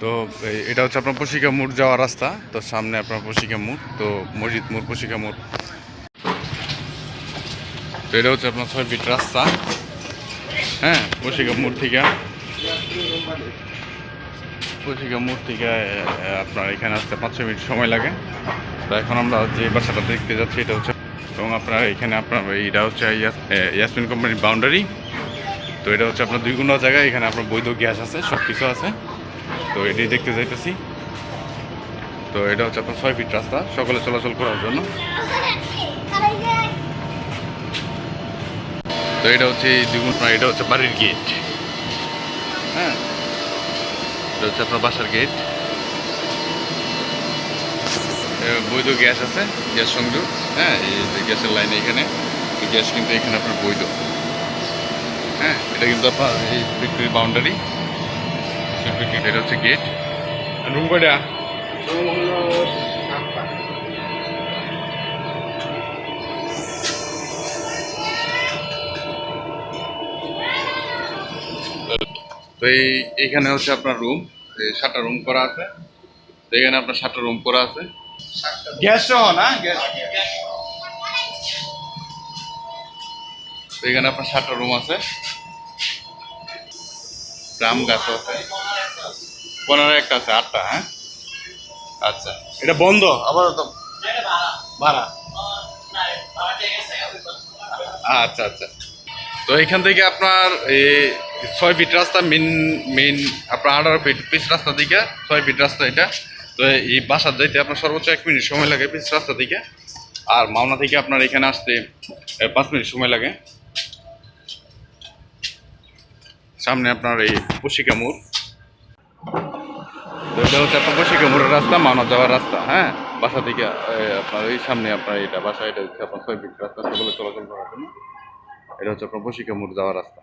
তো এটা হচ্ছে আপনার পশিকা মোড় যাওয়ার রাস্তা। তো সামনে আপনার পশিকা মোড়, তো মসজিদ মোড়, পশিকা মোড়। তো এটা হচ্ছে আপনার ছয় ফিট রাস্তা। হ্যাঁ পশিকা মোড় থেকে। পশিকা মোড় থেকে আপনার এখানে আসতে পাঁচ ছয় মিনিট সময় লাগে। তো এখন আমরা যে বাসাটা দেখতে যাচ্ছি, এটা হচ্ছে এবং আপনার এখানে আপনার এইটা হচ্ছে ইয়াসমিন কোম্পানির বাউন্ডারি তো এটা হচ্ছে আপনার দুই গুণ জায়গায় এখানে আপনার বৈধ গ্যাস আছে সব কিছু আছে। তো এটি দেখতে যাইতেছি। তো এটা হচ্ছে আপনার ছয় ফিট রাস্তা, সকলে চলাচল করার জন্য। তো এটা হচ্ছে দ্বিগুণ এটা হচ্ছে বাড়ির গেট হ্যাঁ? এটা হচ্ছে আপনার বাসার গেট বৈধ গ্যাস আছে, গ্যাস সংযোগ। হ্যাঁ এই যে গ্যাসের লাইন এখানে, এই গ্যাস কিন্তু এখানে আপনার বৈধ। হ্যাঁ এটা কিন্তু আপনার এই ফ্যাক্টরির বাউন্ডারি এটা হচ্ছে গেট রুম তো এই এইখানে হচ্ছে আপনার রুম সাতটা রুম করা আছে। তো এখানে আপনার সাতটা রুম করা আছে। গ্যাস সহ না গ্যাস তো এখানে আপনার সাতটা রুম আছে। জাম গাছ আছে। পনেরো একটা আছে আটটা হ্যাঁ? আচ্ছা। এটা বন্ধ? আবার তো ভাড়া। আচ্ছা আচ্ছা। তো এখান থেকে আপনার এই ছয় ফিট রাস্তা মেন মেন আপনার আঠারো ফিট পিচ রাস্তা দিকে ছয় ফিট রাস্তা এটা। তো এই বাসার যাইতে আপনার সর্বোচ্চ এক মিনিট সময় লাগে পিচ রাস্তা দিকে। আর মাওনা থেকে আপনার এখানে আসতে পাঁচ মিনিট সময় লাগে। সামনে আপনার এই পশিকা মোড়। এটা হচ্ছে আপনার বসিকামুরের রাস্তা মানা যাওয়ার রাস্তা হ্যাঁ? বাসা থেকে আপনার এই সামনে আপনার এটা বাসা, এটা হচ্ছে আপনার ছয় রাস্তা, সেগুলো চলাচল করার জন্য। এটা হচ্ছে আপনার বসিকামুর যাওয়ার রাস্তা।